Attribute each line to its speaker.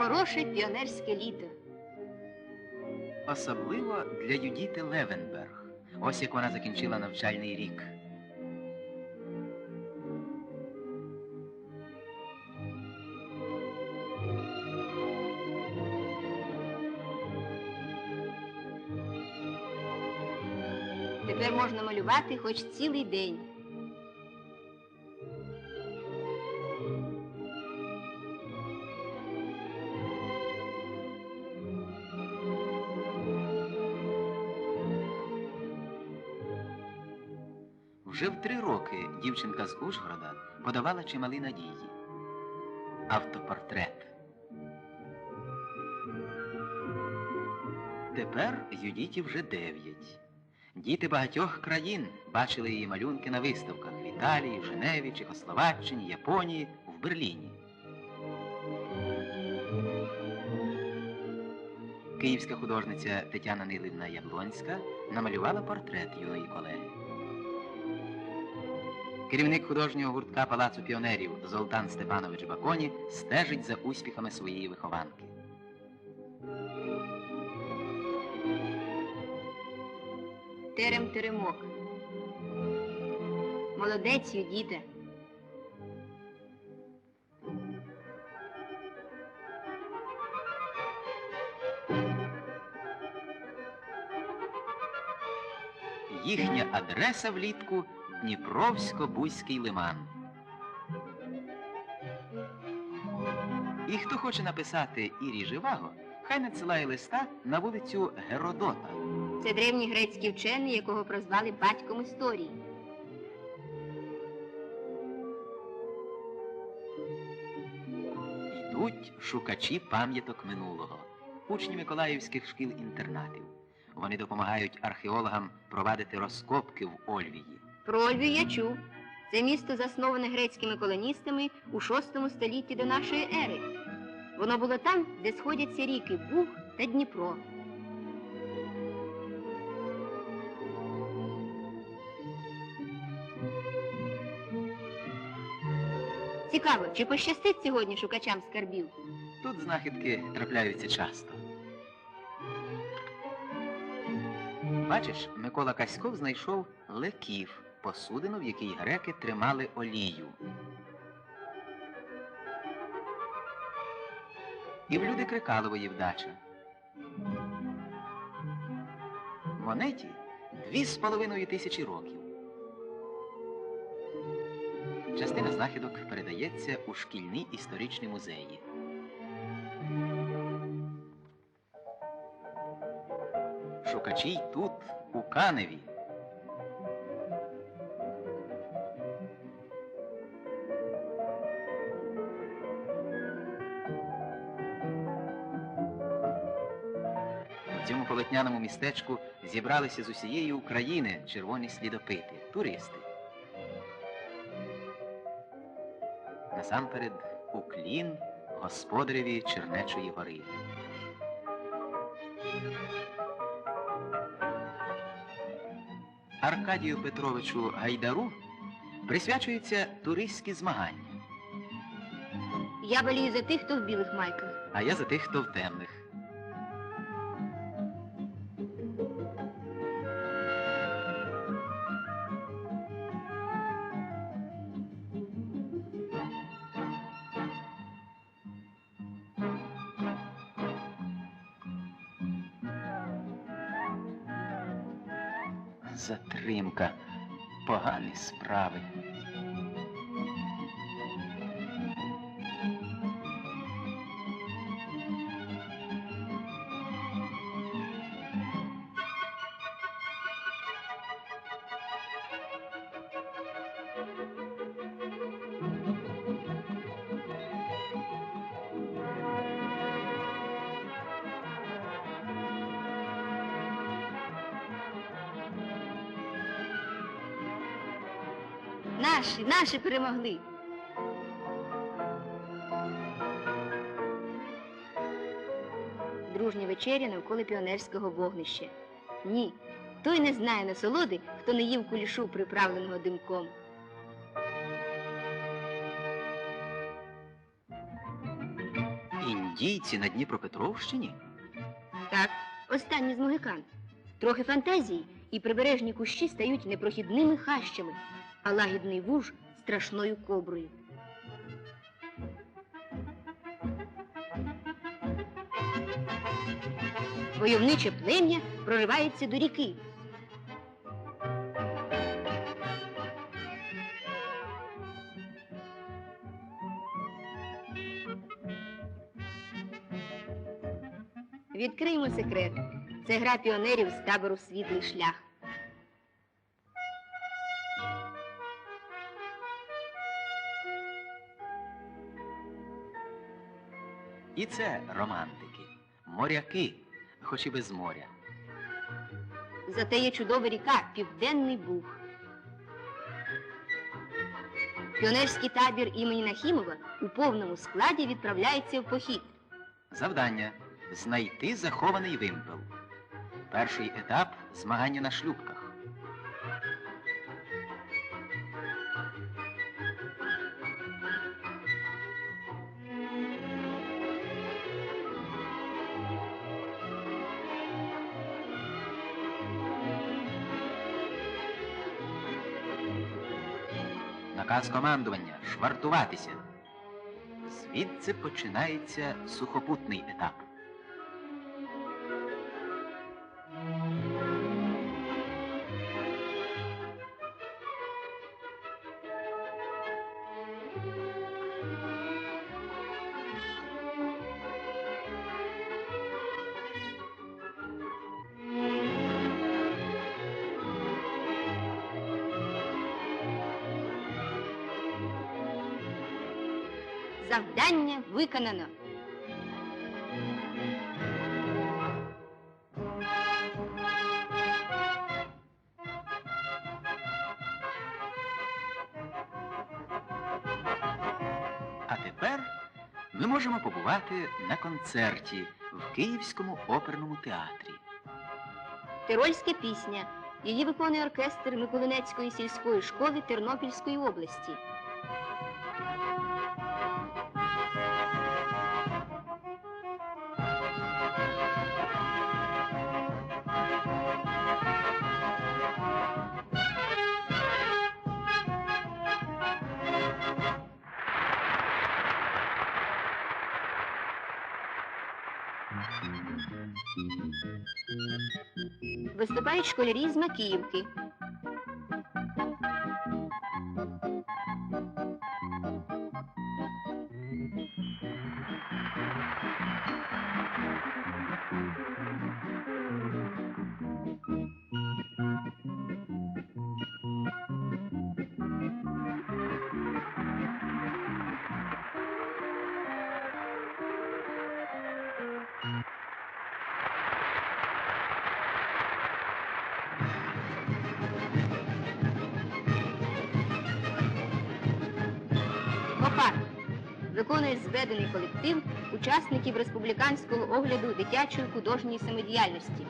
Speaker 1: хороше піонерське літо.
Speaker 2: Особливо для Юдіти Левенберг. Ось як вона закінчила навчальний рік.
Speaker 1: Тепер можна малювати хоч цілий день.
Speaker 2: Вже в три роки дівчинка з Ужгорода подавала чималі надії. Автопортрет. Тепер Юдіті вже дев'ять. Діти багатьох країн бачили її малюнки на виставках в Італії, в Женеві, Чехословаччині, Японії, в Берліні. Київська художниця Тетяна Нилівна Яблонська намалювала портрет юної колеги. Керівник художнього гуртка Палацу піонерів Золтан Степанович Баконі стежить за успіхами своєї вихованки.
Speaker 1: Терем теремок. Молодець, Юдіта.
Speaker 2: Їхня адреса влітку Дніпровсько-Бузький лиман. І хто хоче написати Ірі Живаго, хай надсилає листа на вулицю Геродота.
Speaker 1: Це древній грецький вчений, якого прозвали батьком історії.
Speaker 2: Йдуть шукачі пам'яток минулого, учні миколаївських шкіл-інтернатів. Вони допомагають археологам провадити розкопки в Ольвії.
Speaker 1: Ольвію я чув. Це місто засноване грецькими колоністами у VI столітті до нашої ери. Воно було там, де сходяться ріки Буг та Дніпро. Цікаво, чи пощастить сьогодні шукачам скарбів?
Speaker 2: Тут знахідки трапляються часто. Бачиш, Микола Каськов знайшов леків, посудину, в якій греки тримали олію. І в люди Крикалової вдача. Монеті дві з половиною тисячі років. Частина знахідок передається у шкільні історичні музеї. Шукачі тут, у Каневі. Цьому полотняному містечку зібралися з усієї України червоні слідопити, туристи. Насамперед уклін господареві Чернечої гори. Аркадію Петровичу Гайдару присвячуються туристські змагання,
Speaker 1: Я болію за тих, хто в білих майках.
Speaker 2: а я за тих, хто в темних. Затримка. Погані справи.
Speaker 1: Наші, наші перемогли. Дружня вечеря навколо піонерського вогнища. Ні, той не знає насолоди, хто не їв кулішу, приправленого димком.
Speaker 2: дійці на Дніпропетровщині?
Speaker 1: Так, останні з могикан. Трохи фантазії, і прибережні кущі стають непрохідними хащами, а лагідний вуж страшною коброю. Войовниче плем'я проривається до ріки. Відкриємо секрет. Це гра піонерів з табору Світлий шлях.
Speaker 2: І це романтики, моряки, хоч і без моря.
Speaker 1: Зате є чудова ріка Південний Буг. Піонерський табір імені Нахімова у повному складі відправляється в похід.
Speaker 2: Завдання знайти захований вимпел. Перший етап змагання на шлюпках. Наказ командування швартуватися. Звідси починається сухопутний етап.
Speaker 1: Завдання виконано.
Speaker 2: А тепер ми можемо побувати на концерті в Київському оперному театрі.
Speaker 1: Тирольська пісня. Її виконує оркестр Миколинецької сільської школи Тернопільської області. Виступають школярі з Макіївки. виконує зведений колектив учасників республіканського огляду дитячої художньої самодіяльності.